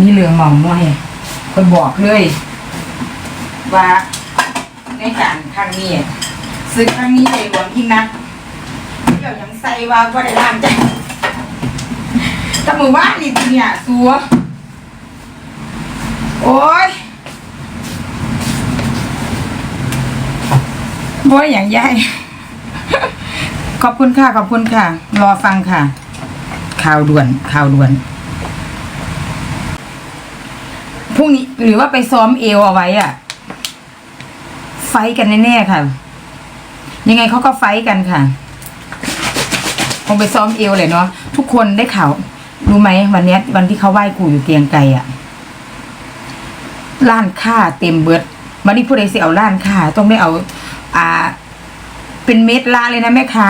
มีเรื่องเมามอยคนบอกเลย ว่าในการครั้งนี้ศึกครั้งนี้ในหลวงยิ่นักเดี๋ยวยังใส่ว่าว่าได้ล้างใจแต่มือว่านี่เนี่ยสัวโอ้ยบ่อยอย่างใหญ่ขอบคุณค่ะ ขอบคุณค่ะ รอฟังค่ะ ข่าวด่วน ข่าวด่วน พรุ่งนี้หรือว่าไปซ้อมเอวเอาไว้อะไฟกันแน่ๆค่ะ ยังไงเขาก็ไฟกันค่ะคงไปซ้อมเอวเลยเนาะทุกคนได้ข่าวรู้ไหมวันนี้วันที่เขาไหว้กูอยู่เตียงไกลอะร้านค้าเต็มเบิดวันนี้ผู้ใดสิเอาร้านค้าต้องได้เอา อ่า เป็นเม็ดละเลยนะแม่ค้า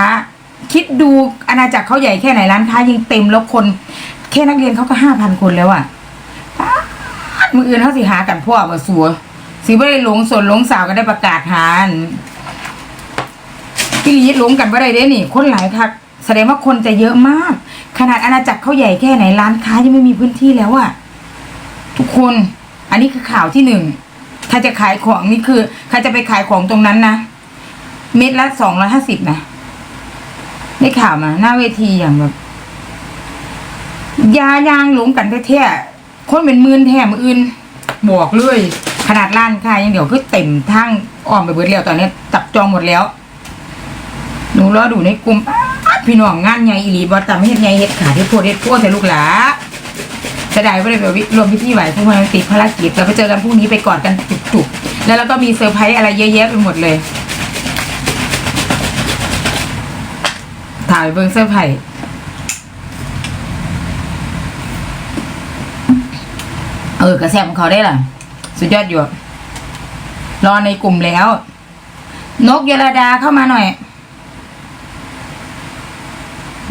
คิดดูอาณาจักรเขาใหญ่แค่ไหนร้านค้ายังเต็มแล้วคน แค่นักเรียนเขาก็ห้าพันคนแล้วอะป๊าด มืออื่นเขาสิหากันพ่อมาสัวสิไม่ได้หลงสนหลงสาวก็ได้ประกาศหานพี่ลีดหลงกันว่ได้เด้นี่ คนหลายคักแสดงว่าคนจะเยอะมาก ขนาดอาณาจักรเขาใหญ่แค่ไหนร้านค้ายังไม่มีพื้นที่แล้วอะทุกคน อันนี้คือข่าวที่หนึ่งถ้าจะขายของนี่คือใครจะไปขายของตรงนั้นนะเม็ดละสองร้อยห้าสิบนะได้ข่าวมา หน้าเวทีอย่างแบบยายางหลงกันแท้ๆ คนเป็นหมื่นแทมอื่นบอกเลย ขนาดร้านค้ายังเดี๋ยวคือเต็มทั้งอ้อมไปเบิดแล้วตอนนี้จับจองหมดแล้วหนูรอดูในกลุ่มป๊าพี่น้องงานใหญ่อีหลีบอต่ไม่เห็นใหญ่เฮ็ดขาที่โพดเฮ็ดโพดแต่ลูกหลาจะได้ไม่ได้แบบรวมพิธีไหวพวกมันติดภารกิจเราไปเจอกันพรุ่งนี้ไปกอดกันจุกๆแล้วเราก็มีเซอร์ไพรส์อะไรเยอะแยะไปหมดเลยถ่ายเบิ้งเสื้อร์ไผ่ เออกระแสของเขาได้ล่ะ สุดยอดอยู่รอในกลุ่มแล้ว นกยลดาเข้ามาหน่อย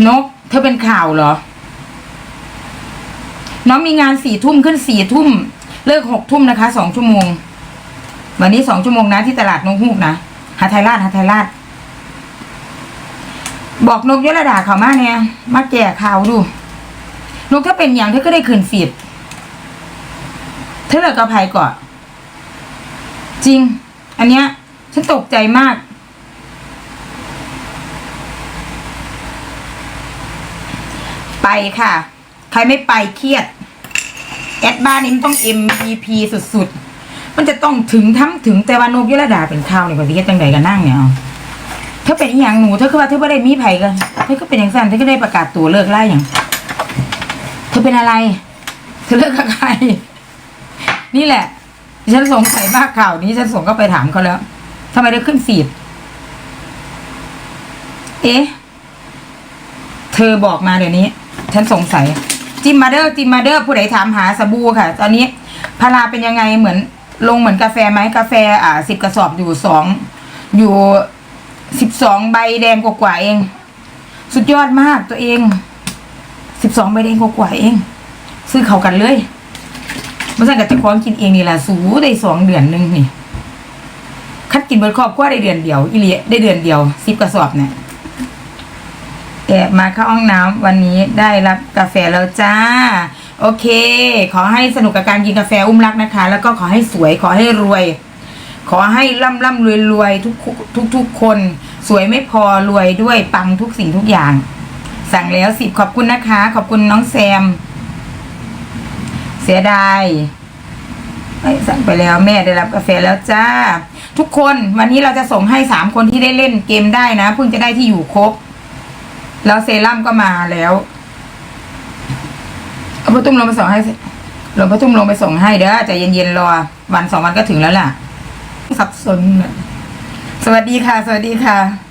นก เธอเป็นข่าวเหรอ น้องมีงานสี่ทุ่มขึ้นสี่ทุ่ม เลิกหกทุ่มนะคะสองชั่วโมง วันนี้สองชั่วโมงนะที่ตลาดนกฮูกนะหาไทยราชหาไทยราชบอกนกยลดาเขามาเนี่ยมาแก่ข่าวดูนกถ้าเป็นอย่างเธอก็ได้คืนฟีด ธอเลิกกับภัยก่อน จริง อันเนี้ย ฉันตกใจมาก ไปค่ะ ใครไม่ไปเครียด แอดบ้านนี้มันต้อง MVP สุดๆ มันจะต้องถึงทั้งถึงแต่ว่านกยลดาเป็นข่าวเนี่ยก่อนที่จะจังใดกันนั่งเนี่ยเอาเธอเป็นอย่างหนูเธอคือว่าเธอไม่ได้มีไผ่กันเธอก็เป็นอย่างสั้นเธอก็ได้ประกาศตัวเลิกไล่อย่าง เธอเป็นอะไร เธอเลิกกับใคร นี่แหละฉันสงสัยมากข่าวนี้ฉันส่งก็ไปถามเขาแล้วทำไมได้ขึ้นฟีด เอ๊ะ เธอบอกมาเดี๋ยวนี้ ฉันสงสัย จิมมาเดอร์จิมมาเดอร์ผู้ใดถามหาสบู่ค่ะ ตอนนี้พาราเป็นยังไงเหมือน ลงเหมือนกาแฟไหมกาแฟ อ่าสิบกระสอบอยู่สองอยู่สิบสองใบแดงกว่าๆเอง สุดยอดมากตัวเองสิบสองใบแดงกว่าๆเอง ซื้อเขากันเลย มาสั่งกับจะคล้าของกินเองนี่แหละสูได้สองเดือนหนึ่งนี่คัดกินเบิร์ครอบครัวได้เดือนเดียวอีเลียได้เดือนเดียวสิบกระสอบเนี่ยแอบมาเข้าห้องน้ำวันนี้ได้รับกาแฟแล้วจ้า โอเค ขอให้สนุกกับการกินกาแฟอุ้มรักนะคะ แล้วก็ขอให้สวยขอให้รวย ขอให้ร่ำร่ำรวยรวยทุกทุกทุกคน สวยไม่พอรวยด้วยปังทุกสิ่งทุกอย่าง สั่งแล้วสิบขอบคุณนะคะ ขอบคุณน้องแซม เสียดายไม่สั่งไปแล้วแม่ได้รับกาแฟแล้วจ้า ทุกคนวันนี้เราจะส่งให้สามคนที่ได้เล่นเกมได้นะเพิ่งจะได้ที่อยู่ครบ แล้วเซรั่มก็มาแล้วเอาพ่อตุ้มลงไปส่งให้หลวงพ่อตุ้มลงไปส่งให้เด้อใจเย็นๆรอ วันสองวันก็ถึงแล้วล่ะสับสนสวัสดีค่ะ สวัสดีค่ะ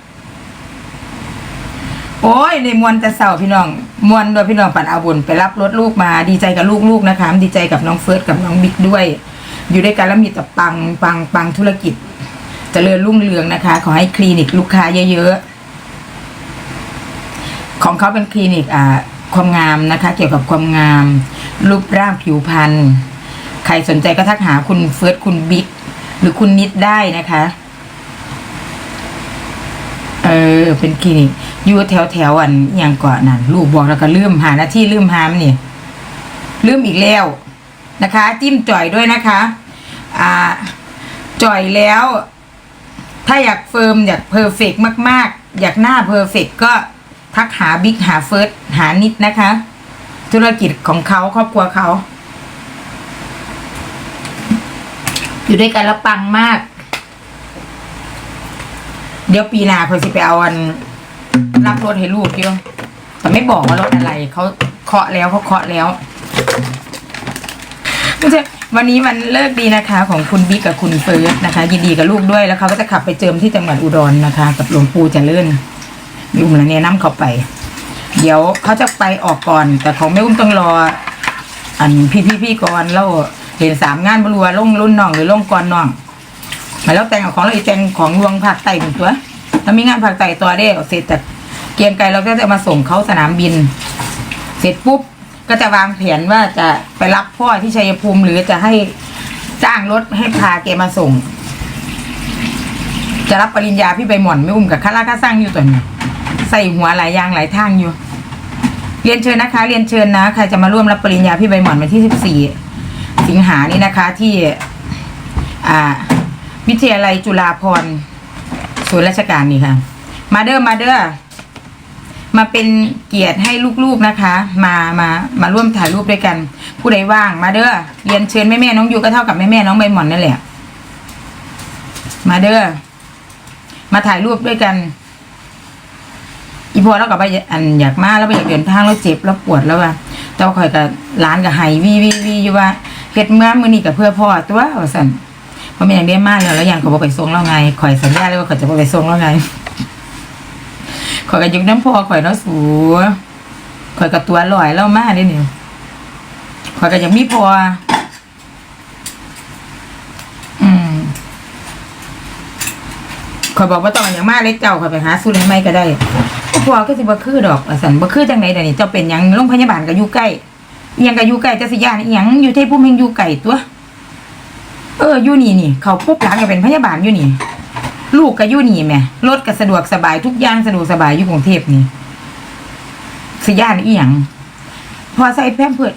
โอ้ยในมวนแต่เสาพี่น้องมวนโดยพี่น้องปัดอาบุญไปรับรถลูกมาดีใจกับลูกๆนะคะดีใจกับน้องเฟิร์สกับน้องบิ๊กด้วย อยู่ด้วยกันแล้วมีแต่ปังปังปังธุรกิจจเจริญรุ่งเรืองนะคะ ขอให้คลินิกลูกค้าเยอะๆ ของเขาเป็นคลินิกอ่าความงามนะคะ เกี่ยวกับความงาม รูปร่างผิวพรรณใครสนใจก็ทักหาคุณเฟิร์สคุณบิ๊กหรือคุณนิดได้นะคะ เออ เป็นคลินิกอยู่แถวแถวๆอันอย่างก่อนนั่นลูกบอกแล้วก็ลืมหาหน้าที่ลืมหามนี่ลืมอีกแล้วนะคะ จิ้มจ่อยด้วยนะคะ อ่า จ่อยแล้ว ถ้าอยากเฟิร์มอยากเพอร์เฟกมาก ๆ อยากหน้าเพอร์เฟกก็ทักหาบิ๊กหาเฟิร์สหานิดนะคะ ธุรกิจของเขาครอบครัวเขา อยู่ด้วยกันแล้วปังมาก เดี๋ยวปีหน้าเขาสิไปเอาอันรับรถให้ลูกอยู่แต่ไม่บอกว่ารถอะไรเขาเคาะแล้วเขาเคาะแล้วไม่ใช่วันนี้มันเลิกดีนะคะของคุณบิ๊กกับคุณเฟิร์สนะคะ ยินดีกับลูกด้วยแล้วเขาก็จะขับไปเจิมที่จังหวัดอุดรนะคะ กับหลวงปู่เจริญมีอุ้มและแนะนำเขาไป เดี๋ยวเขาจะไปออกก่อน แต่ของแม่อุ้มต้องรอ อันพี่พี่พี่ก่อนแล้วเห็นสามงานบรัวลงรุ่นน้องหรือลงก่อนน้อง มาแล้วแต่งของเราอีกแต่งของลวงภาคใต้หนึ่งตัวถ้ามีงานภาคใต้ตัวได้เสร็จจากเกียงไกรเราก็จะมาส่งเขาสนามบิน เสร็จปุ๊บก็จะวางแผนว่าจะไปรับพ่อที่ชัยภูมิหรือจะให้จ้างรถให้พาแกมาส่ง จะรับปริญญาพี่ใบหม่อนไม่อุ้มกับข้าราชการสร้างอยู่ตัวนี้ใส่หัวหลายอยางหลายทางอยู่ เรียนเชิญนะคะ เรียนเชิญนะใครจะมาร่วมรับปริญญาพี่ใบหม่อนวันที่สิบสี่สิงหานี้นะคะที่ อ่า วิทยาลัยจุฬาภรศูนย์ราชการนี่ค่ะ มาเด้อมาเด้อมาเป็นเกียรติให้ลูกๆนะคะ มามามาร่วมถ่ายรูปด้วยกัน ผู้ใดว่างมาเด้อเรียนเชิญแม่แม่น้องยูก็เท่ากับแม่แม่น้องใบหม่อนนั่นแหละ มาเด้อมาถ่ายรูปด้วยกัน อีพอแล้วกับไปอันอยากมาแล้วไปอยากเดินทางแล้วเจ็บแล้วปวดแล้วว่าเจ้าคอยกับร้านกับไห้วีวีวีอยู่ว่าเฮ็ดเมื่อมือนี้กับเพื่อพ่อตัวสั่น เพราะไม่อยากได้มากแล้วแล้วอย่างเขาบอกไปส่งแล้วไงคอยสัญญาเลยว่าเขาจะบ่ไปส่งแล้วไงคอยกับยุกน้ำพ่อคอยเนาะสูคอยกับตัวลอยแล้วมาได้เนี่ยคอยกับยังมีพออืมคอยบอกว่าต้องอย่างมากเล็กเจ้าคอยไปหาสู้เลยไม่ก็ได้พอก็สิบ่คือดอกสันบ่คือจังไหนเดี๋ยวนี้เจ้าเป็นยังโรงพยาบาลก็อยู่ใกล้อิหยังก็อยู่ใกล้จะสิยานอิหยังอยู่ที่พุ่มเฮงอยู่ไกลตัว เอออยู่นี่นี่ เขาปุ๊บหลานก็เป็นพยาบาลอยู่นี่ ลูกก็อยู่นี่แม่รถก็สะดวกสบายทุกอย่างสะดวกสบายอยู่กรุงเทพนี่สยานอีหยังพอใส่แพมเพิด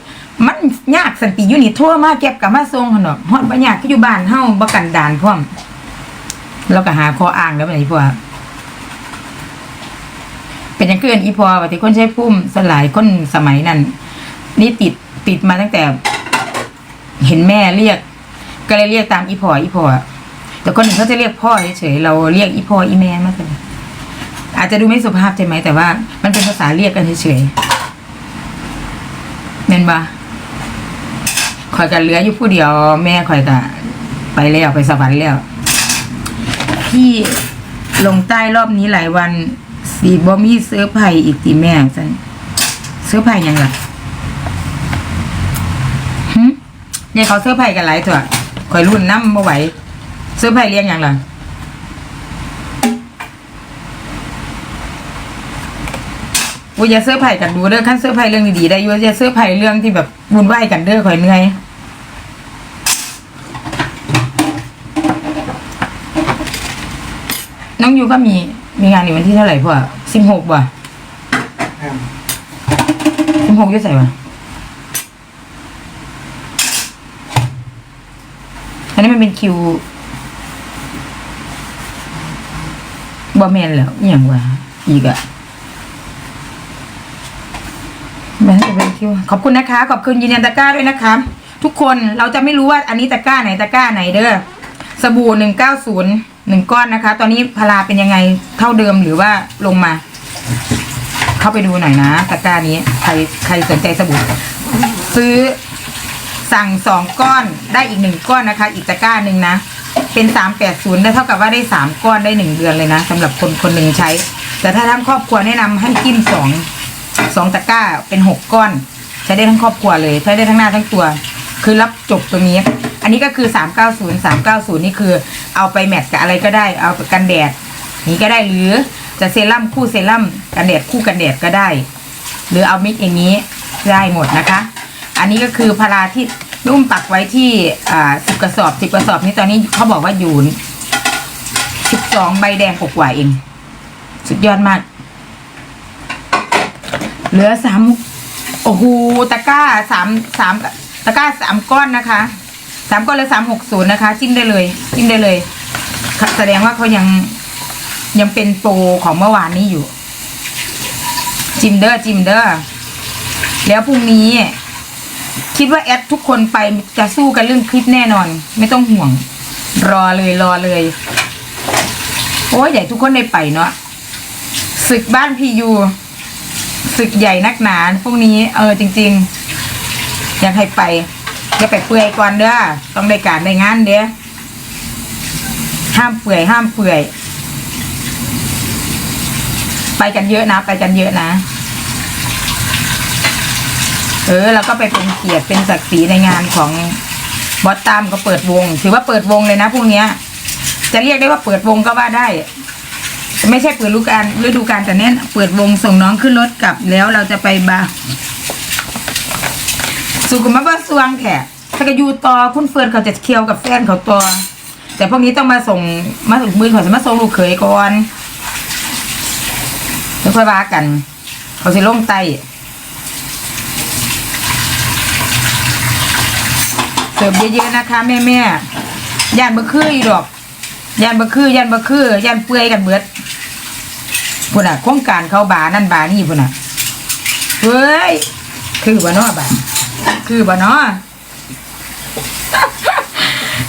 มันยากสันติอยู่นี่ทั่วมาเก็บกับมาส่งหั่นดอกฮอดบ่ยากคือยู่บ้านเฮาบ่กันดานพร้อมแล้วก็หาข้ออ้างแล้วบัดนี้พวกเป็นอย่างเกินอีพอว่าที่คนใช้พุ่มสลายคนสมัยนั้นนี่ติดติดมาตั้งแต่ เห็นแม่เรียก ก็เลยเรียกตามอีพออีพอแต่คนหนึ่งเขาจะเรียกพ่อเฉยๆเราเรียกอีพออีแม่มากเลยอาจจะดูไม่สุภาพใช่ไหมแต่ว่ามันเป็นภาษาเรียกกันเฉยๆเม่นบะคอยกันเหลืออยู่ผู้เดียว แม่คอยกันไปแล้วไปสวรรค์แล้วพี่ลงใต้รอบนี้หลายวันสีบอมี่เสื้อไผ่อีกตีแม่จันเสื้อไผ่ยังล่ะหึเนี่ยเขาเสื้อไผ่กันหลายตัว คอยรุ่นน้ำมาไหวเสื้อไผ่เลี้ยงยังล่ะโอ้ยอย่าเสื้อไผ่กันดูเด้อขั้นเสื้อไผ่เรื่องดีๆได้อยุ่อย่าเสื้อไผ่เรื่องที่แบบวุ่นวายกันเด้อคอยเหนื่อยน้องยูก็มีมีงานในวันที่เท่าไหร่พ่อสิบหกว่ะสิบหกจะใส่ว่ะ อันนี้มันเป็นคิวบอแมนแล้วอย่างวะอีกอะแมนจะเป็นคิวขอบคุณนะคะ ขอบคุณยินดีตะกร้าด้วยนะคะ ทุกคนเราจะไม่รู้ว่าอันนี้ตะกร้าไหนตะกร้าไหนเด้อสบู่หนึ่งเก้าศูนย์หนึ่งก้อนนะคะ ตอนนี้พาราเป็นยังไงเท่าเดิมหรือว่าลงมา เข้าไปดูหน่อยนะตะกร้านี้ ใครใครสนใจสบู่ซื้อ สั่งสองก้อนได้อีกหนึ่งก้อนนะคะ อีกตะกร้าหนึ่งนะ เป็นสามแปดศูนย์ได้เท่ากับว่าได้สามก้อนได้หนึ่งเดือนเลยนะสำหรับคนคนหนึ่งใช้ แต่ถ้าทั้งครอบครัวแนะนำให้จิ้มสองสองตะกร้าเป็นหกก้อน ใช้ได้ทั้งครอบครัวเลยใช้ได้ทั้งหน้าทั้งตัว คือรับจบตรงนี้ อันนี้ก็คือสามเก้าศูนย์สามเก้าศูนย์นี่คือ เอาไปแมทกับอะไรก็ได้ เอาไปกันแดดนี้ก็ได้หรือจะเซรั่มคู่เซรั่มกันแดดคู่กันแดดก็ได้ หรือเอามิกอย่างนี้ได้หมดนะคะ อันนี้ก็คือพาราที่นุ่มปักไว้ที่อ่าสิบกระสอบสิบกระสอบนี้ตอนนี้เขาบอกว่าอยู่สิบสองใบแดงกว่าเอง สุดยอดมาก เหลือสามโอ้โหตะกร้าสามสามตะกร้าสามก้อนนะคะสามก้อนเลยสามหกศูนย์นะคะ จิ้มได้เลย จิ้มได้เลยแสดงว่าเขายังยังเป็นโปรของเมื่อวานนี้อยู่ จิมเดอร์จิมเดอร์แล้วพรุ่งนี้ คิดว่าแอดทุกคนไปจะสู้กันเรื่องคลิปแน่นอน ไม่ต้องห่วง รอเลยรอเลยโอ้ยใหญ่ทุกคนได้ไปเนาะศึกบ้านพียูศึกใหญ่นักหนาพวกนี้เออจริง ๆ อยากให้ไปอย่าไปเปื่อยก่อนเด้อต้องได้การได้งานเด้อห้ามเปื่อยห้ามเปื่อย ไปกันเยอะนะ ไปกันเยอะนะ เออแล้วก็ไปเป็นเกียรติเป็นศักดิ์ศรีในงานของบอสตามก็เปิดวง ถือว่าเปิดวงเลยนะพวกเนี้ย จะเรียกได้ว่าเปิดวงก็ว่าได้ ไม่ใช่เปิดฤดูกาลฤดูกาลแต่เน้นเปิดวงส่งน้องขึ้นรถกลับแล้วเราจะไปบาร์สุขุมบ้าสวงแขกถ้าก็อยู่ต่อคุณเฟิร์นเขาจะเคียวกับแฟนเขาต่อแต่พวกนี้ต้องมาส่งมาถึงมือเขาจะมาส่งลูกเขยก่อนแล้วค่อยว่ากัน เขาจะลงไต เสิร์ฟเยอะๆนะคะ แม่แม่ย่านบะคืออีดอกย่านบะคือย่านบะคือย่านเปื่อยกันเบิดพุ่นอะโครงการเขาบานั่นบานี่พุ่นอะเฮ้ยคือบ่เนาะบาคือบ่เน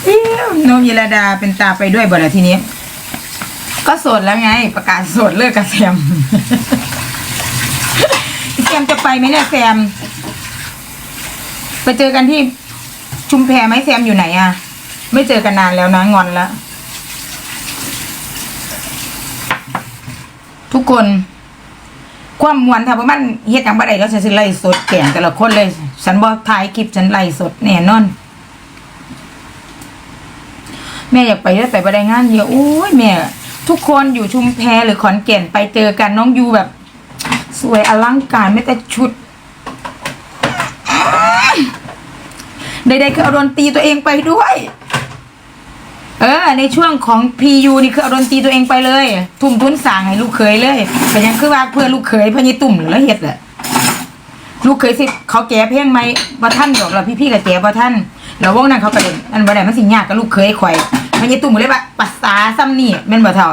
อิ๊วนมยิรดาเป็นตาไปด้วยบ่ละทีนี้ ก็โสดแล้วไง ประกาศโสดเลิกกับแซมแซมจะไปไหมเนี่ยแซม ไปเจอกันที่ ชุมแพไหมแซมอยู่ไหนอะไม่เจอกันนานแล้วนะงอนแล้วทุกคน ความมวนถ้าว่ามันเฮ็ดหยังบ่ได้แล้วฉันสิไล่สดแก่งแต่ละคนเลย ฉันบ่ถ่ายคลิปฉันไล่สดแน่นอน แม่อยากไปได้แต่บ่ได้งานเยอะโอ้ยแม่ ทุกคนอยู่ชุมแพหรือขอนแก่นไปเจอกันน้องยูแบบ สวยอลังการไม่แต่ชุด ใดๆคือเอาดนตรีตัวเองไปด้วย เออ ในช่วงของพียูนี่คือเอาดนตรีตัวเองไปเลย ทุ่มทุนสั่งให้ลูกเขยเลยแต่ยังคือว่าเพื่อลูกเขยพญตุ่มหรือละเฮ็ดแหละลูกเขยสิเขาแก้เพลงไหมว่าท่านดอกเราพี่ๆกับแก้ว่าท่านแล้ววงนั้นเขากระเด็นอันบ่ได้มันสิยากกับลูกเขยข่อยพญตุ่มเลยว่าภาษาซ้ำนี่แม่นบ่เท่า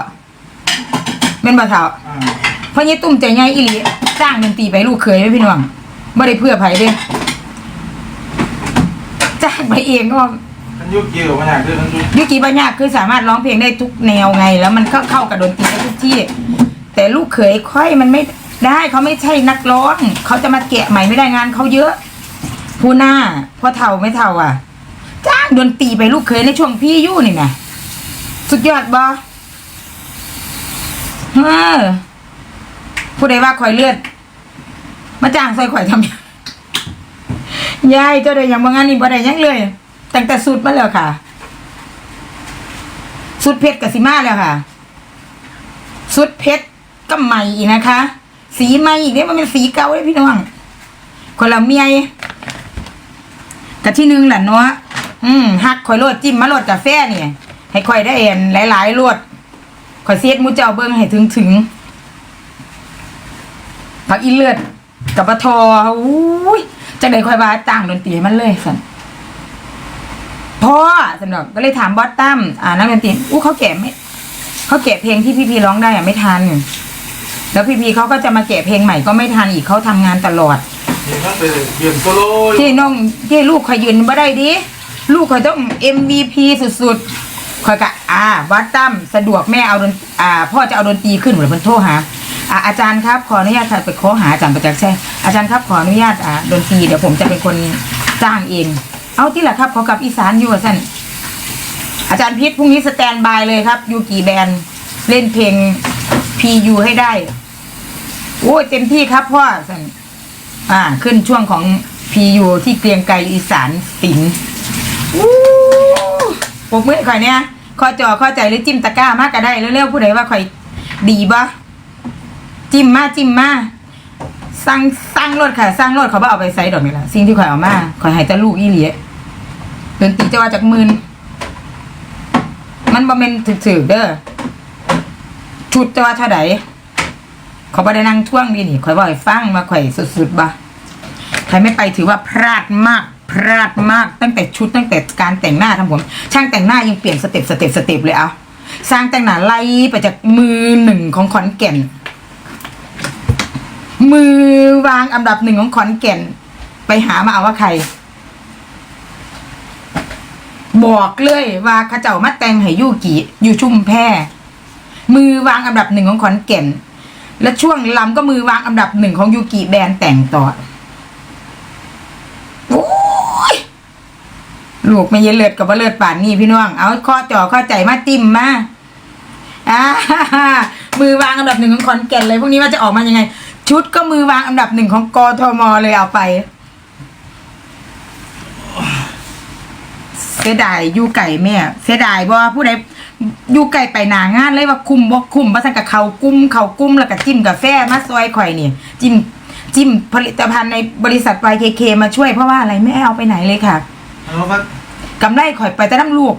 แม่นบ่เท่าอ่าพญตุ่มใจใหญ่อีหลีจ้างดนตรีไปให้ลูกเขยไว้พี่น้องบ่ได้เพื่อไผเด้จ้าง ไปเองก็ท่านยุคเกี่ยวมาจากเรื่องท่านยุคยุกิบัญญาคือสามารถร้องเพลงได้ทุกแนวไง แล้วมันก็เข้ากับดนตรีได้ทุกที่ แต่ลูกเขยค่อยมันไม่ได้เขาไม่ใช่นักร้องเขาจะมาแกะใหม่ไม่ได้งานเขาเยอะผู้หน้าพ่อเท่าไม่เท่าอะ จ้างดนตรีไปลูกเขยในช่วงพี่ยู่นี่ไงสุดยอดบอเออผู้ใดว่าคอยเลือด มาจ้างซอยข่อยทำหยัง ยายเจ้าได้ยังบางงานนี่บ่ได้ยังเลยตั้งแต่สุดมาแล้วค่ะ สุดเพชรกับสีมาแล้วค่ะ สุดเพชรก็ใหม่อีกนะคะ สีใหม่อีกเนี่ยมันเป็นสีเก่าเลยพี่น้องคนละเมียกับที่หนึ่งแหละเนาะอืมฮักข่อยโลดจิ้มมาโลดกาแฟนี่ยให้ข่อยได้เห็นหลายๆโลดข่อยเสียดมูเจ้าเบิ้งให้ถึงถึงๆผักอีเลือดกับปะทออุ้ย จังไดข่อยว่าจ้างดนตรีมันเลยสันพ่อสำหรับก็เลยถามบอสตั้มอ่านักดนตรีอู้เขาแกะไม่เขาแกะเพลงที่พี่พีร้องได้อะไม่ทัน แล้วพี่พีเขาก็จะมาแกะเพลงใหม่ก็ไม่ทันอีกเขาทำงานตลอดยืนโซโล่ที่น้องที่ลูกคอยยืนบ่ได้ดิลูกคอยต้อง MVP สุดๆคอยกะอ่าบอสตั้มสะดวกแม่เอาดนอ่าพ่อจะเอาดนตรีขึ้นเหมือนเพิ่นโทรหา อ่าอาจารย์ครับขออนุญาตไปขอหาอาจารย์ประจักษ์ใช่อาจารย์ครับขออนุญาตอ่าดนตรีเดี๋ยวผมจะเป็นคนจ้างเอง เอาที่แหละครับขอกับอีสานอยู่ว่าสั่นอาจารย์พิษพรุ่งนี้สแตนบายเลยครับยูกี่แบนเล่นเพลงพียูให้ได้ โอ้ยเต็มที่ครับพ่อสั่นอ่า ขึ้นช่วงของพียูที่เกรียงไกรอีสานสิงห์อู้ปกมือข่อยเนี่ยข้อจอข้อใจหรือจิ้มตะกร้ามากก็ได้เร็วๆผู้ใดว่าข่อยดีบ่ จิ้มมาจิ้มมาสร้างสร้างรถค่ะ สร้างรถเขาบ่เอาไปใส่ดอกนี่แหละสิ่งที่ข่อยเอามาข่อยห้แต่ลูกอีหลีดนตรีจะว่าจากมืนมันบ่แม่นถึกๆเด้อชุดจะว่าเท่าใดขอยบ่ได้นั่งท่วงดีนี่ข่อยบ่ให้ฟังมาข่อยสุดๆบ่ใครไม่ไปถือว่าพลาดมากพลาดมากตั้งแต่ชุดตั้งแต่การแต่งหน้าทำผม ช่างแต่งหน้ายังเปลี่ยนสเต็ปสเต็ปสเต็ปเลยเอาสร้างแต่งหน้าไล่ไปจากมือหนึ่งของขอนแก่น มือวางอันดับหนึ่งของขอนแก่น ไปหามาเอาว่าใคร บอกเลยว่าข้าเจ้ามาแต่งให้ยูกิอยู่ชุ่มแพรมือวางอันดับหนึ่งของขอนแก่น และช่วงลำก็มือวางอันดับหนึ่งของยูกิแบรนด์แต่งต่อโอ้ยลูกไม่เย็นเลือดกับว่าเลือดป่านนี่พี่น้อง เอาข้อจ่อข้อใจมาจิ้มมาอ่ามือวางอันดับหนึ่งของขอนแก่นเลยพวกนี้ว่าจะออกมายังไง ชุดก็มือวางอันดับหนึ่งของกทมเลยเอาไป เสียดายอยู่ไก่แม่เสียดายบ่ผู้ใดอยู่ไก่ไปหนางานเลยว่าคุมบ่คุมบ่ทันกับเขากุ้มเขากุ้มแล้วก็จิ้มกาแฟมาซอยข่อยนี่จิ้มจิ้มผลิตภัณฑ์ในบริษัท YKK มาช่วยเพราะว่าอะไรไม่เอาไปไหนเลยค่ะแล้วก็กำไรข่อยไปแต่น้ำลูก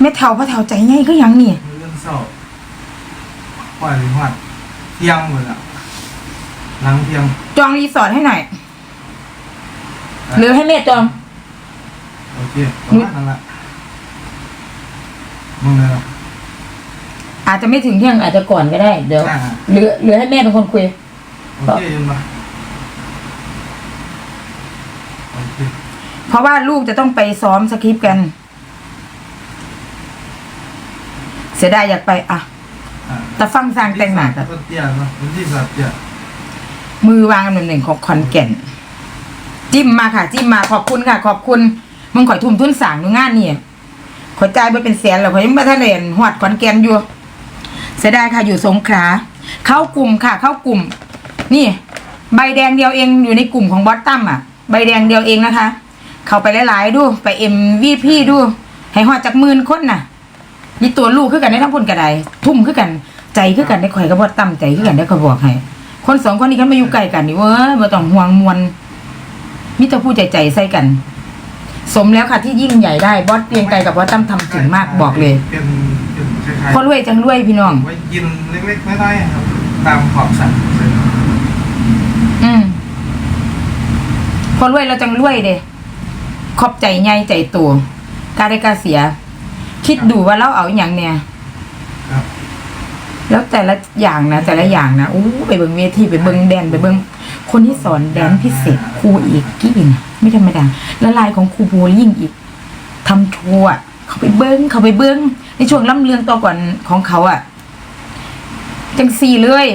แม่เฒ่าพ่อเฒ่าใจไงก็ยังนี่เรื่องเศร้าปล่อยหรือหัดเที่ยงหมดละหลังเที่ยงจองรีสอร์ทให้หน่อยหรือให้แม่จองโอเคประมาณนั้นละมึงเลยละอาจจะไม่ถึงเที่ยงอาจจะก่อนก็ได้ เดี๋ยวอ่าหรือหรือให้แม่เป็นคนคุยโอเคยืนมาโอเคเพราะว่าลูกจะต้องไปซ้อมสคริปต์กัน เสียดายอยากไปอะอ่า แต่ฟังสร้างแต่งหน้ากับต้นเตี้ยเนาะเป็นที่สัตว์เตี้ยมือวางอันดับหนึ่งของคอนแก่น จิ้มมาค่ะ จิ้มมาขอบคุณค่ะ ขอบคุณมึงขอยทุ่มทุนสั่งดูงานนี่ขอจ่ายไปเป็นแสนแล้วขอยยังไม่ทันเรียนหวดขอนแก่นอยู่เสียดายค่ะอยู่สงขลาเข้ากลุ่มค่ะ เข้ากลุ่ม นี่ ใบแดงเดียวเองอยู่ในกลุ่มของบอสตัมอะ ใบแดงเดียวเองนะคะ เข้าไปหลายๆดูไปเอ็มวีพีดู ให้หอดจากหมื่นคนน่ะ นี่ตัวลูกคือกันได้ทั้งพุ่นกระไดทุ่มคือกันใจคือกันได้ข่อยกับบอสตัมใจคือกันได้ข่อยบอกให้คนสองคนนี้กันมาอยู่ไกลกันนี่เว้ยบ่ต้องห่วงมวลมิตรผู้ใจใจใส่กัน สมแล้วค่ะที่ยิ่งใหญ่ได้บอสเกรียงไกลกับบอสตั้มทำถึงมากบอกเลยเป็นเป็นคล้ายๆพอรวยจังรวยพี่น้องไว้กินเล็กๆน้อยๆครับตามขอบสระอืมพอรวยเราจังรวยเด้ขอบใจใหญ่ใจโตัวกล้าได้กล้าเสีย คิดดูว่าเราเอาอหย่างเนี่ยครับ แล้วแต่ละอย่างนะแต่ละอย่างนะอู้ไปเบิ่งเวทีไปเบิ่งแดนไปเบิ่งคนที่สอนแดนพิเศษครูอีกกี่นะไม่ธรรมดาและลายของครูโบลิ่งอีกทำโชว์อะเขาไปเบิ้งเขาไปเบิ้งในช่วงล่ำเลืองต่อก่อนของเขาอะจังสี่เลย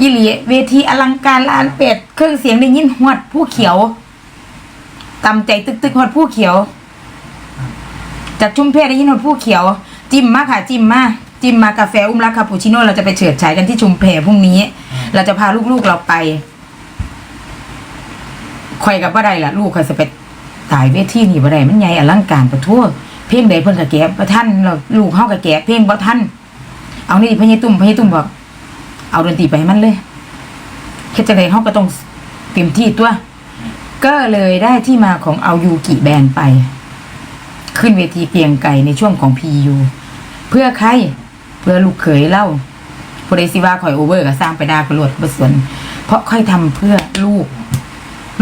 อีหลีเวทีอลังการลานเป็ดเครื่องเสียงได้ยินหวดผู้เขียวตำใจตึกตึกหวดผู้เขียว จากชุมเพได้ยินนผู้เขียว จิ้มมาค่ะจิ้มมาจิ้มมากาแฟอุ้มรักคาปูชิโน่เราจะไปเฉิดฉายกันที่ชุมเพพรุ่งนี้ เราจะพาลูกๆเราไปคอยกับว่าใดล่ะ ลูกคอยจะไปตายเวทีนี่บ่ได้มันใหญ่อลังการประทั่วเพลงใดเพิ่นก็แก่บ่ทันเราลูกเฮาก็แก่เพลงบ่ทันเอานี่พญตุ่มพญตุ่มบอกเอาดนตรีไปให้มันเลยเฮ็ดจังไดเฮาก็ต้องเต็มที่ตัว ก็เลยได้ที่มาของเอายูกิแบนไป ขึ้นเวทีเกรียงไก่ในช่วงของ PU เพื่อใคร เพื่อลูกเขยเล่าผู้ใดสิว่าข่อยโอเวอร์ก็สร้างไปด้ประโยชน์ประสวน เพราะค่อยทำเพื่อลูก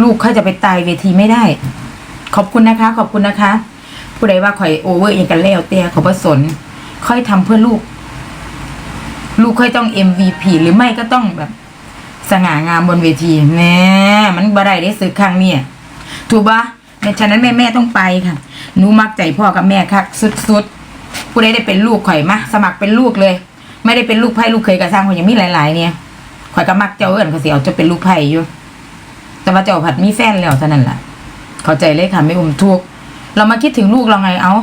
ลูกค่อยจะไปตายเวทีไม่ได้ ขอบคุณนะคะ ขอบคุณนะคะ ผู้ใดว่าข่อยโอเวอร์อย่างกันแล้วแต่ขอประสน ค่อยทำเพื่อลูก ลูกค่อยต้อง MVP หรือไม่ก็ต้องแบบ สง่างามบนเวทีแน่มันบ่ได้ได้ซื้อครั้งเนี่ยถูกปะในฉะนั้นแม่แม่ต้องไปค่ะ หนูมักใจพ่อกับแม่ค่ะสุดๆผู้ใดได้เป็นลูกข่อยมาสมัครเป็นลูกเลย ไม่ได้เป็นลูกไพ่ลูกเคยกระซังข่อยยังมีหลาย ๆ เนี่ยข่อยก็มักเจ้าเอิญเขาเสียจะเป็นลูกไพ่อยู่แต่ว่าเจ้าผัดมีแฟนแล้วเท่านั้นแหละเข้าใจเลยค่ะไม่อุ้มทุกเรามาคิดถึงลูกเราไงเอา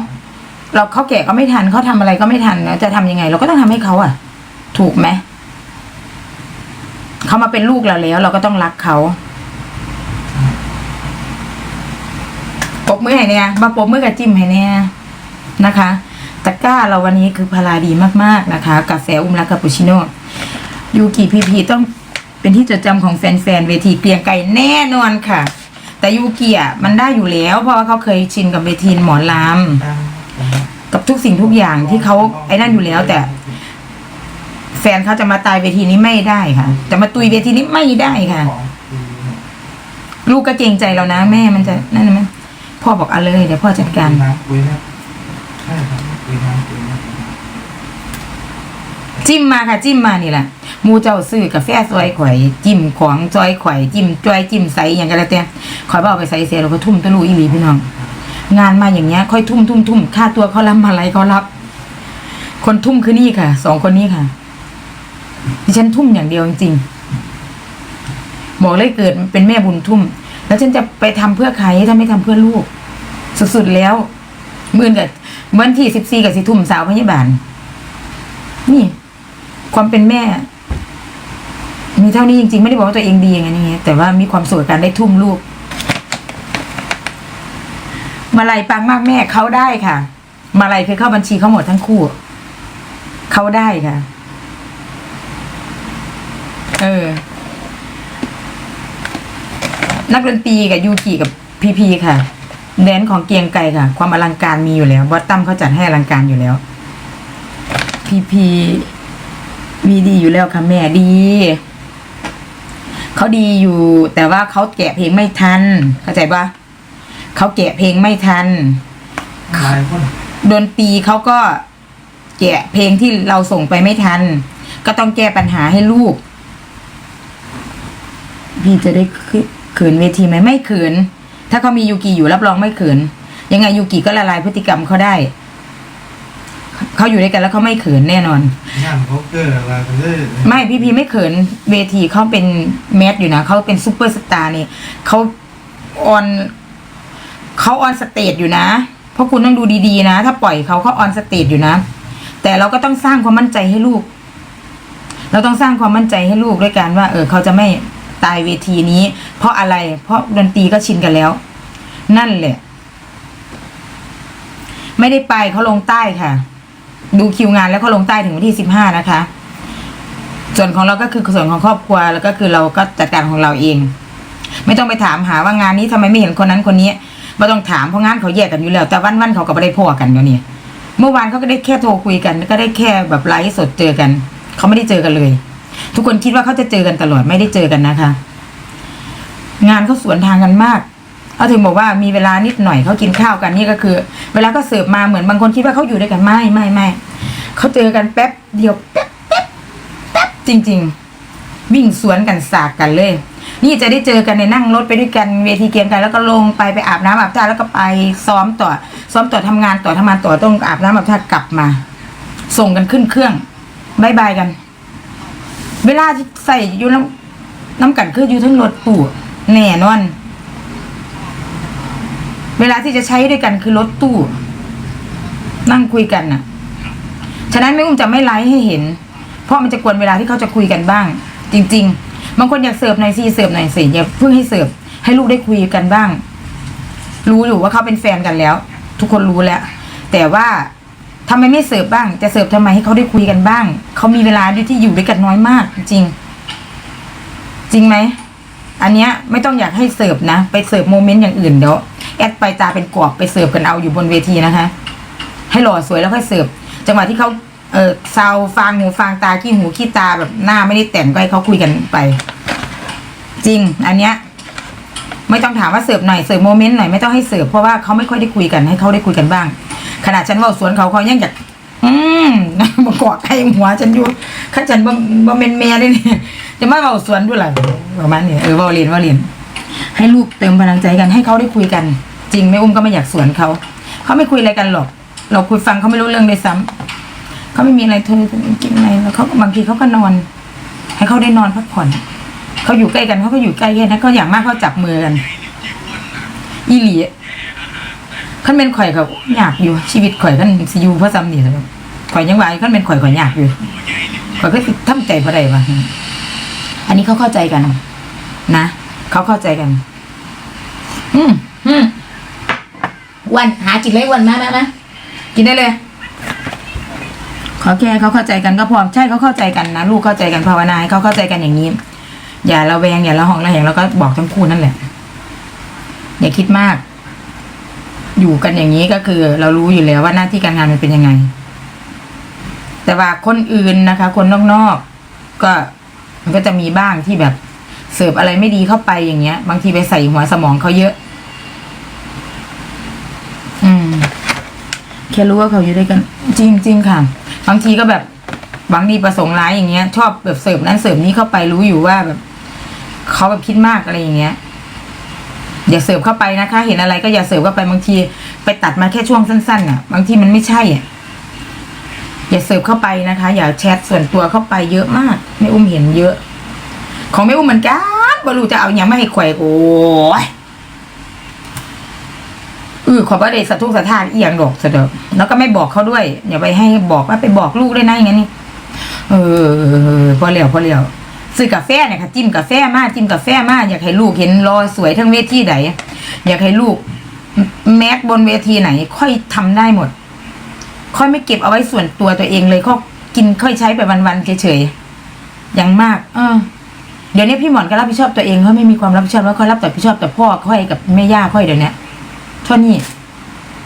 เราเขาแก่ก็ไม่ทันเขาทำอะไรก็ไม่ทันนะจะทำยังไง เราก็ต้องทำให้เขาอะ ถูกไหมเขามาเป็นลูกเราแล้ว เราก็ต้องรักเขา ปบมือให้เนี่ยมาปบมือกับจิ้มให้เนี่ยนะคะตะกร้าเราวันนี้คือพาราดีมากๆนะคะ กาแฟอุ้มรักคาปูชิโน่ยูกิพีพีต้องเป็นที่จดจำของแฟนๆเวทีเกรียงไก่แน่นอนค่ะ แต่ยูกิอะมันได้อยู่แล้ว เพราะว่าเขาเคยชินกับเวทีหมอลำกับทุกสิ่งทุกอย่างที่เขาไอ้นั่นอยู่แล้วแต่แฟนเขาจะมาตายเวทีนี้ไม่ได้ค่ะ จะมาตุยเวทีนี้ไม่ได้ค่ะ ลูกก็เกรงใจเรานะ แม่มันจะนั่นไหม พ่อบอกเอาเลยเดี๋ยวพ่อจัดการน้ำคุยนะใช่ครับคุยน้ำคุยนะจิ้มมาค่ะ จิ้มมานี่แหละหมูเจ้าซื้อกาแฟซอยข่อย จิ้มของซอยข่อยจิ้มจอยจิ้มใสอย่างกันแล้วแต่ข่อยบเอกไปใส่เสียเราก็ทุ่มตะลุอีหลีพี่น้อง งานมาอย่างเงี้ย ค่อยทุ่มทุ่มทุ่มค่าตัวเขารับมาอะไรเขารับ คนทุ่มคือนี่ค่ะสองคนนี้ค่ะดิฉันทุ่มอย่างเดียวจริงๆบอกเลยเกิดเป็นแม่บุญทุ่ม แล้วฉันจะไปทำเพื่อใครถ้าไม่ทำเพื่อลูก สุดๆแล้วหมื่นกับเหมือนที่สิบสี่กับสิทุ่มสาวพยาบาล นี่ ความเป็นแม่ มีเท่านี้จริงๆ ไม่ได้บอกว่าตัวเองดีอย่างนี้แต่ว่ามีความสุขการได้ทุ่มลูกมาลัยปังมากแม่เขาได้ค่ะ มาลัยคือเข้าบัญชีเขาหมดทั้งคู่ เขาได้ค่ะ เออ นักดนตรีกับยูกิกับพีพีค่ะ แดนของเกียงไกรค่ะ ความอลังการมีอยู่แล้วบอสตั้มเขาจัดให้อลังการอยู่แล้ว พีพีมีดีอยู่แล้วค่ะแม่ดีเขาดีอยู่ แต่ว่าเขาแกะเพลงไม่ทัน เข้าใจปะเขาแกะเพลงไม่ทันดนตรีเขาก็แกะเพลงที่เราส่งไปไม่ทัน ก็ต้องแก้ปัญหาให้ลูก พี่จะได้ขึ้น ขินเวทีไหมไม่เขินถ้าเขามียูกิอยู่รับรองไม่เขินยังไงยูกิก็ละลายพฤติกรรมเขาได้ เขาอยู่ด้วยกันแล้วเขาไม่เขินแน่นอนงานเขาเกิดอะไรกันเลยไม่ พี่พีไม่เขินเวทีเขาเป็นแมสอยู่นะเขาเป็นซูเปอร์สตาร์นี่เขาออนเขาออนสเตจอยู่นะ เพราะคุณต้องดูดีๆนะ ถ้าปล่อยเขาเขาออนสเตจอยู่นะ แต่เราก็ต้องสร้างความมั่นใจให้ลูก เราต้องสร้างความมั่นใจให้ลูกด้วยการว่า เออเขาจะไม่ ตายเวทีนี้ เพราะอะไร เพราะดนตรีก็ชินกันแล้ว นั่นแหละ ไม่ได้ไปเขาลงใต้ค่ะ ดูคิวงานแล้วเขาลงใต้ถึงวันที่สิบห้านะคะ ส่วนของเราก็คือส่วนของครอบครัวแล้วก็คือเราก็จัดการของเราเอง ไม่ต้องไปถามหาว่างานนี้ทำไมไม่เห็นคนนั้นคนนี้ไม่ต้องถามเพราะงานเขาแยกกันอยู่แล้ว แต่วันวันเขาก็ไม่ได้พอกันเดี๋ยวนี้เมื่อวานเขาก็ได้แค่โทรคุยกัน ก็ได้แค่แบบไลฟ์สดเจอกัน เขาไม่ได้เจอกันเลย ทุกคนคิดว่าเขาจะเจอกันตลอดไม่ได้เจอกันนะคะ งานเขาสวนทางกันมากเขาถึงบอกว่ามีเวลานิดหน่อยเขากินข้าวกันนี่ก็คือ เวลาก็เสิร์ฟมาเหมือนบางคนคิดว่าเขาอยู่ด้วยกันไม่ไม่ไม่เขาเจอกันแป๊บเดียวแป๊บแป๊บแป๊บจริง ๆ วิ่งสวนกันสากกันเลย นี่จะได้เจอกันในนั่งรถไปด้วยกันเวทีเกมกันแล้วก็ลงไปไปอาบน้ำอาบท่าแล้วก็ไปซ้อมต่อ ซ้อมต่อทำงานต่อทำงานต่อต้องอาบน้ำอาบท่ากลับมา ส่งกันขึ้นเครื่องบายบายกัน เวลาใส่อยู่น้ำน้ำกันคืออยู่ทั้งรถตู้แน่นอน เวลาที่จะใช้ด้วยกันคือรถตู้ นั่งคุยกันน่ะ ฉะนั้นไม่อุ้มจะไม่ไลฟ์ให้เห็น เพราะมันจะกวนเวลาที่เขาจะคุยกันบ้าง จริง ๆ บางคนอยากเสิร์ฟหน่อยสิเสิร์ฟหน่อยสิอย่าเพิ่งให้เสิร์ฟให้ลูกได้คุยกันบ้าง รู้อยู่ว่าเขาเป็นแฟนกันแล้ว ทุกคนรู้แล้ว แต่ว่า ทำไมไม่เสิร์ฟบ้าง จะเสิร์ฟทำไมให้เขาได้คุยกันบ้าง เขามีเวลาด้วยที่อยู่ด้วยกันน้อยมาก จริง จริงไหม อันเนี้ยไม่ต้องอยากให้เสิร์ฟนะ ไปเสิร์ฟโมเมนต์อย่างอื่นเดี๋ยวแอดไปตาเป็นกรอบไปเสิร์ฟกันเอาอยู่บนเวทีนะคะ ให้หล่อสวยแล้วค่อยเสิร์ฟ จังหวะที่เขาเออซาวฟางหูฟางตาขี้หูขี้ตาแบบหน้าไม่ได้แต่งก็ให้เขาคุยกันไป จริง อันเนี้ยไม่ต้องถามว่าเสิร์ฟหน่อยเสิร์ฟโมเมนต์หน่อยไม่ต้องให้เสิร์ฟเพราะว่าเขาไม่ค่อยได้คุยกันให้เขาได้คุยกันบ้าง ขนาดฉันเว่าสวนเขาเขายังอยากอืมบกอดให้หัวฉันอยู่ข้าฉันบ่บ่เมนแม่ได้เนี่ยจะมาเบาสวนด้วยล่ะประมาณนี้เออเบาเรียนเบาเรียน ให้ลูกเติมพลังใจกันให้เขาได้คุยกัน จริงแม่อุ้มก็ไม่อยากสวนเขาเขาไม่คุยอะไรกันหรอก เราคุยฟังเขาไม่รู้เรื่องเลยซ้ำเขาไม่มีอะไรเธอกินอะไรแล้วเขาบางทีเขาก็นอน ให้เขาได้นอนพักผ่อนเขาอยู่ใกล้กันเขาก็อยู่ใกล้แค่นั้นเขาอย่างมากเขาจับมือกันอีหลี ขั้นเป็นข่อยเขาอยากอยู่ชีวิตข่อยขั้นสิอยูเพราะซ้ำนี่ครับข่อยยังว่าขั้นเป็นข่อยข่อยอยากอยู่ข่อยก็สิทำใจบ่ได้ว่าอันนี้เขาเข้าใจกัน นะเขาเข้าใจกัน อืมอืมวันหากินเลยวันมามามากินได้เลยขอแค่เขาเข้าใจกันก็พอใช่เขาเข้าใจกันนะลูกเข้าใจกันภาวนาให้เขาเข้าใจกันอย่างนี้ อย่าระแวงอย่าละหองละแหงแล้วก็บอกทั้งคู่นั่นแหละ อย่าคิดมาก อยู่กันอย่างนี้ก็คือ เรารู้อยู่แล้วว่าหน้าที่การงานมันเป็นยังไง แต่ว่าคนอื่นนะคะ คนนอกๆก็มันก็จะมีบ้างที่แบบเสิร์ฟอะไรไม่ดีเข้าไปอย่างเงี้ย บางทีไปใส่หัวสมองเขาเยอะ อืมแค่รู้ว่าเขาอยู่ด้วยกัน จริง ๆ ค่ะ บางทีก็แบบหวังดีประสงค์ร้ายอย่างเงี้ย ชอบแบบเสิร์ฟนั้นเสิร์ฟนี้เข้าไปรู้อยู่ว่าแบบเขาแบบคิดมากอะไรอย่างเงี้ย อย่าเสิร์ฟเข้าไปนะคะ เห็นอะไรก็อย่าเสิร์ฟเข้าไปบางที ไปตัดมาแค่ช่วงสั้นๆอะ บางทีมันไม่ใช่อะอย่าเสิร์ฟเข้าไปนะคะ อย่าแชทส่วนตัวเข้าไปเยอะมากแม่อุ้มเห็นเยอะ ของแม่อุ้มเหมือนกันบรูจะเอาอย่างไม่ให้แขวโอ้ยเออขอประเดชสะทุกสะทานเอียงดอกเสดอแล้วก็ไม่บอกเขาด้วย อย่าไปให้บอกว่าไปบอกลูกได้นะอย่างนี้นนี่เออพอเลียวพอเลียว ซื้อกาแฟเนี่ยค่ะจิ้มกาแฟมาจิ้มกาแฟมาอยากให้ลูกเห็นรอสวยทั้งเวทีไหนอยากให้ลูกแม็กบนเวทีไหน ค่อยทำได้หมด ค่อยไม่เก็บเอาไว้ส่วนตัวตัวเองเลยเขากินค่อยใช้ไปวันๆเฉยๆอย่างมาก เออเดี๋ยวนี้พี่หมอนก็รับผิดชอบตัวเองเขาไม่มีความรับผิดชอบแล้วเขารับแต่ผิดชอบแต่พ่อค่อยกับแม่ย่าค่อยเดี๋ยวนี้เท่านี้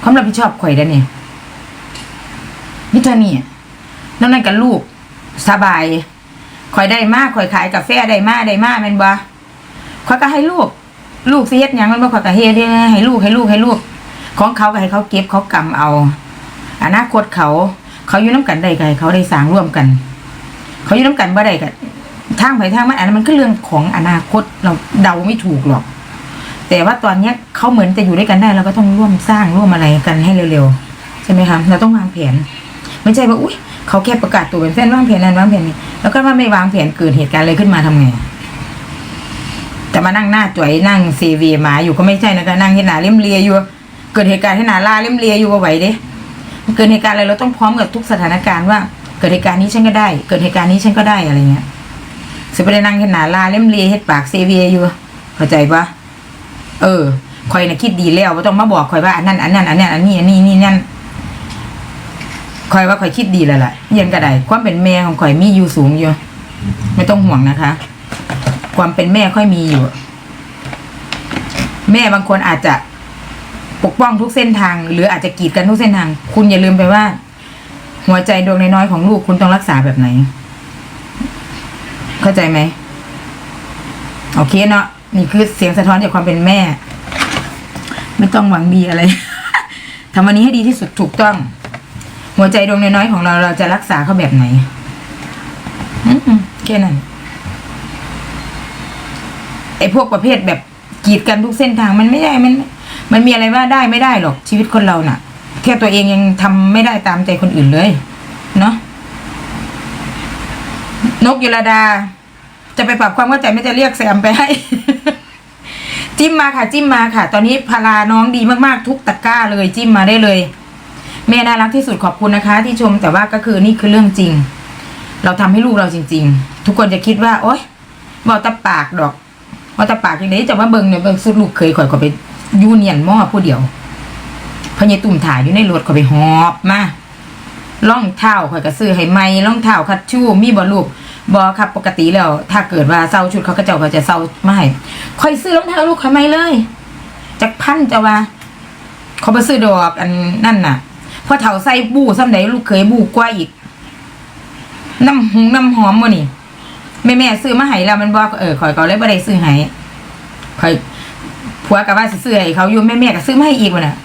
ความรับผิดชอบข่อยเดี๋ยวนี้นี่เท่านี้นั่นนั่นกับลูกสบาย ข่อยได้มากข่อยขายกาแฟได้มากได้มากแม่นบ่ข่อยก็ให้ลูก ลูกสิเฮ็ดหยังมันบ่ข่อยก็เฮ็ดให้ลูกให้ลูกให้ลูก ของเขาก็ให้เขาเก็บเขากำเอาอนาคตเขา เขาอยู่น้ำกันได้ก็ให้เขาได้สร้างร่วมกัน เขาอยู่น้ำกันบ่ได้ก็ทางไปทางมันอันนั้นมันก็เรื่องของอนาคตเราเดาไม่ถูกหรอก แต่ว่าตอนเนี้ยเขาเหมือนจะอยู่ด้วยกันได้เราก็ต้องร่วมสร้างร่วมอะไรกันให้เร็วๆใช่ไหมคะเราต้องวางแผน ไม่ใช่ว่าอุ้ย เขาแค่ประกาศตัวเป็นแฟนวางแผนนั้นวางแผนนี้แล้วก็ว่าไม่วางแผนเกิดเหตุการณ์อะไรขึ้นมาทำไงจะมานั่งหน้าจ่อยนั่งซีวีมาอยู่ก็ไม่ใช่นะคะนั่งที่หนาเล่มเลียอยู่เกิดเหตุการณ์ที่หนาล่าเล่มเลียอยู่ก็ไหวเด้เกิดเหตุการณ์อะไรเราต้องพร้อมกับทุกสถานการณ์ว่า เกิดเหตุการณ์นี้ฉันก็ได้ เกิดเหตุการณ์นี้ฉันก็ได้อะไรเงี้ยสิไปได้นั่งที่หนาล่าเล่มเลียเฮ็ดปากเซเวียอยู่เข้าใจปะเออคอยนะคิดดีแล้วว่าต้องมาบอกคอยว่าอันนั้นอันนั้นอันนั้นอันนี้อันนี้นี่นั่น คอยว่าคอยคิดดีแล้วล่ะเยังกระไดความเป็นแม่ของคอยมีอยู่สูงอยู่ ไม่ต้องห่วงนะคะ ความเป็นแม่ค่อยมีอยู่ แม่บางคนอาจจะปกป้องทุกเส้นทาง หรืออาจจะกีดกันทุกเส้นทาง คุณอย่าลืมไปว่า หัวใจดวงน้อยๆของลูกคุณต้องรักษาแบบไหน เข้าใจไหมโอเคเนาะนี่คือเสียงสะท้อนจากความเป็นแม่ ไม่ต้องหวังดีอะไรทำวันนี้ให้ดีที่สุดถูกต้อง หัวใจดวงน้อยๆของเราเราจะรักษาเขาแบบไหนอืมแค่นั้นไอ้พวกประเภทแบบกีดกันทุกเส้นทางมันไม่ได้มัน มันมีอะไรว่าได้ไม่ได้หรอกชีวิตคนเราน่ะ แค่ตัวเองยังทำไม่ได้ตามใจคนอื่นเลย เนาะนกยุรดา จะไปปรับความเข้าใจไม่จะเรียกแซมไปให้ จิ้มมาค่ะ จิ้มมาค่ะ ตอนนี้พาราน้องดีมากๆ ทุกตะกร้าเลย จิ้มมาได้เลย แม่น่ารักที่สุดขอบคุณนะคะ ที่ชมแต่ว่าก็คือนี่คือเรื่องจริง เราทำให้ลูกเราจริง ๆ ทุกคนจะคิดว่าโอ๊ยบอกตะปากดอกบอกตะปากอย่างนี้จะว่าเบิงเนี่ยเบิงสุดลูกเคยข่อยก็ไปยูเนียนหม้อผู้เดียวพญตุ่มถ่ายอยู่ในรถข่อยไปหอบมาล่องเท้าข่อยก็ซื้อให้ใหม่ล่องเท้าคัดชู่มีบ่ลูกบอครับปกติแล้ว ถ้าเกิดว่าเซาชุดเขาก็จ้าก็จะเซาไม่ข่อยซื้อรองเท้าลูกข่อยใหม่เลยจากพันจะว่าเขาไปซื้อดอกอันนั่นน่ะ พอเถาใส่บูซ้ำไหนลูกเคยบูกว่าอีก น้ำหงน้ำหอมวะนี่แม่แม่ซื้อมาให้แล้วมันบอกเออข่อยก็เลยบ่ได้ซื้อให้ข่อยผัวกับว่าซื้อให้เขาอยู่แม่แม่ก็ซื้อมาให้อีกวะน่ะ